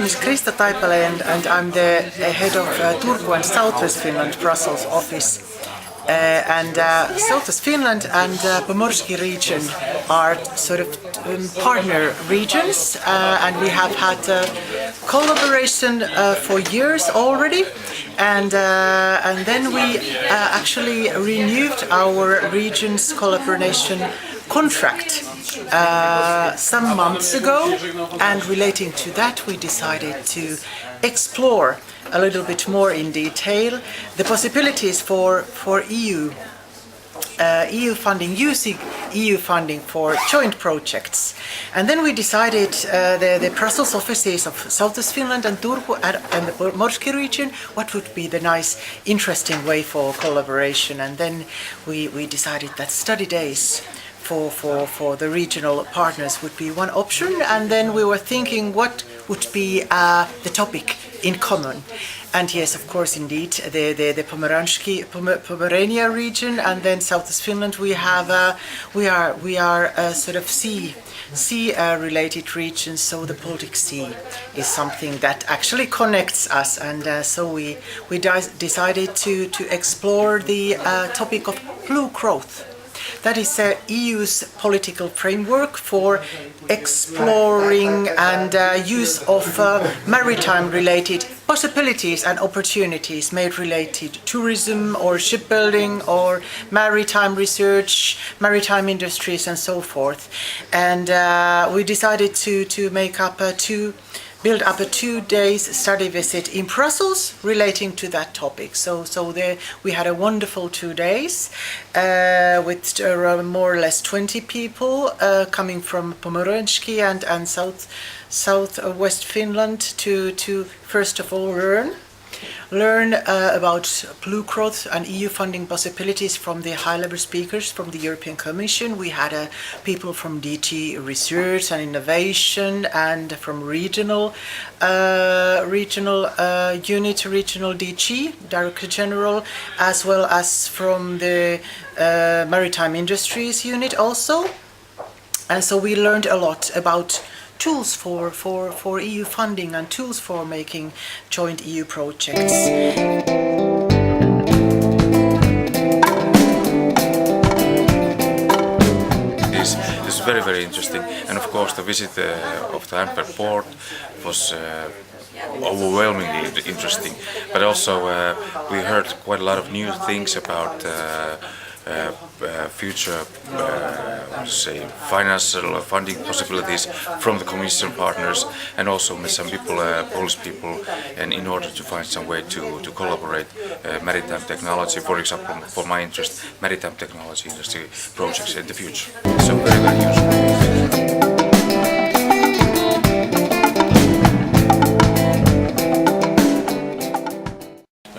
my name is Krista Taipale and, and I'm the uh, head of uh, Turku and Southwest Finland Brussels office. Uh, and uh, Southwest Finland and uh, Pomorski region are sort of um, partner regions, uh, and we have had collaboration uh, for years already. And uh, and then we actually renewed our region's collaboration contract uh, some months ago, and relating to that, we decided to explore a little bit more in detail the possibilities for for EU uh, EU funding, using EU funding for joint projects. And then we decided uh, the, the Brussels offices of Southwest Finland and Turku and, and the Morski region, what would be the nice, interesting way for collaboration. And then we, we decided that study days for, for, for the regional partners would be one option. And then we were thinking what would be uh, the topic in common. And yes, of course, indeed, the, the, the Pomerania region and then Southwest Finland, we have, uh, we are, we are uh, sort of sea, sea uh, related regions. So the Baltic Sea is something that actually connects us. And uh, so we, we decided to, to explore the topic of blue growth. That is the EU's political framework for exploring and uh, use of uh, maritime related possibilities and opportunities made related to tourism or shipbuilding or maritime research, maritime industries and so forth. And uh, we decided to, to make up a two build up a two days study visit in Brussels relating to that topic. So, so there we had a wonderful two days uh, with uh, more or less 20 people uh, coming from Pomeranski and, and south south West Finland to, to first of all learn learn uh, about blue growth and EU funding possibilities from the high-level speakers from the European Commission. We had uh, people from DG Research and Innovation and from regional uh, regional uh, unit, regional DG, Director General, as well as from the uh, Maritime Industries unit also. And so we learned a lot about tools for, for, for EU funding and tools for making joint EU projects. This very very interesting, and of course the visit uh, of the Antwerp port was. Uh, overwhelmingly interesting but also uh, we heard quite a lot of new things about uh, future uh, say financial funding possibilities from the commission partners and also with some people uh, Polish people and in order to find some way to, to collaborate uh, maritime technology for example for my interest maritime technology industry projects in the future. So very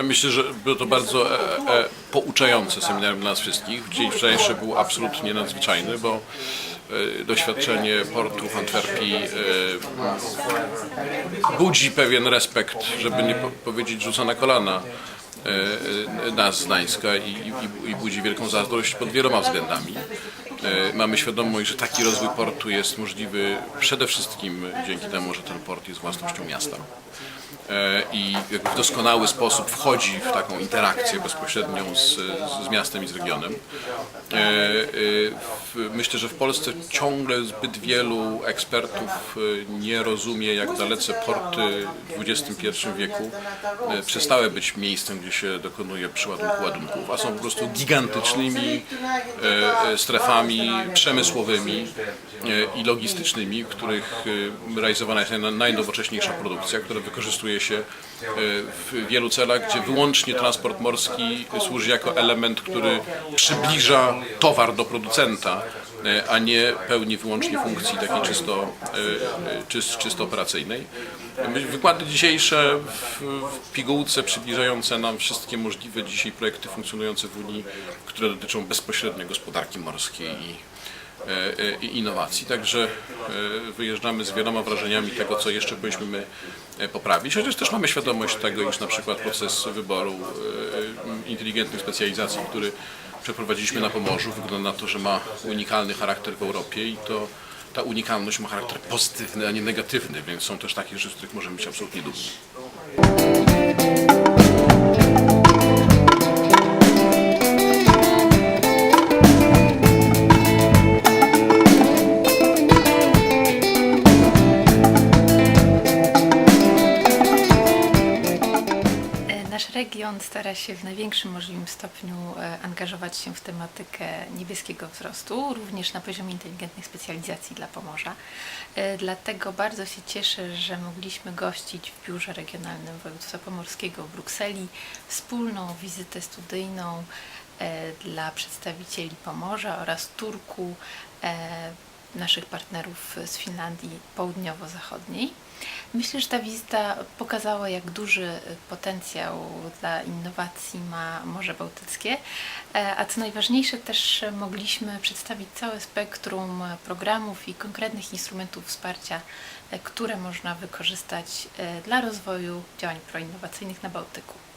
Ja myślę, że było to bardzo e, e, pouczające seminarium dla nas wszystkich. Dzień wczorajszy był absolutnie nadzwyczajny, bo e, doświadczenie portu w Antwerpii e, budzi pewien respekt, żeby nie po, powiedzieć rzuca na kolana e, e, nas z Gdańska i, i, i budzi wielką zazdrość pod wieloma względami. E, Mamy świadomość, że taki rozwój portu jest możliwy przede wszystkim dzięki temu, że ten port jest własnością miasta e, i w doskonały sposób wchodzi w taką interakcję bezpośrednią z, z miastem i z regionem. E, Myślę, że w Polsce ciągle zbyt wielu ekspertów nie rozumie, jak dalece porty w XXI wieku przestały być miejscem, gdzie się dokonuje przyładunku ładunków, a są po prostu gigantycznymi e, przemysłowymi e, i logistycznymi, w których e, realizowana jest naj- najnowocześniejsza produkcja, która wykorzystuje się e, w wielu celach, gdzie wyłącznie transport morski służy jako element, który przybliża towar do producenta, a nie pełni wyłącznie funkcji takiej czysto, czyst, czysto operacyjnej. Wykłady dzisiejsze w, w pigułce przybliżające nam wszystkie możliwe dzisiaj projekty funkcjonujące w Unii, które dotyczą bezpośrednio gospodarki morskiej i, e, e, i innowacji. Także e, wyjeżdżamy z wieloma wrażeniami tego, co jeszcze powinniśmy my poprawić, chociaż też mamy świadomość tego, iż na przykład proces wyboru inteligentnych specjalizacji, który przeprowadziliśmy na Pomorzu. Wygląda na to, że ma unikalny charakter w Europie i to ta unikalność ma charakter pozytywny, a nie negatywny, więc są też takie rzeczy, z których możemy być absolutnie dumni. Region stara się w największym możliwym stopniu e, angażować się w tematykę niebieskiego wzrostu, również na poziomie inteligentnych specjalizacji dla Pomorza. E, Dlatego bardzo się cieszę, że mogliśmy gościć w Biurze Regionalnym Województwa Pomorskiego w Brukseli wspólną wizytę studyjną e, dla przedstawicieli Pomorza oraz Turku, naszych partnerów z Finlandii południowo-zachodniej. Myślę, że ta wizyta pokazała, jak duży potencjał dla innowacji ma Morze Bałtyckie, e, a co najważniejsze też mogliśmy przedstawić całe spektrum programów i konkretnych instrumentów wsparcia, e, które można wykorzystać e, dla rozwoju działań proinnowacyjnych na Bałtyku.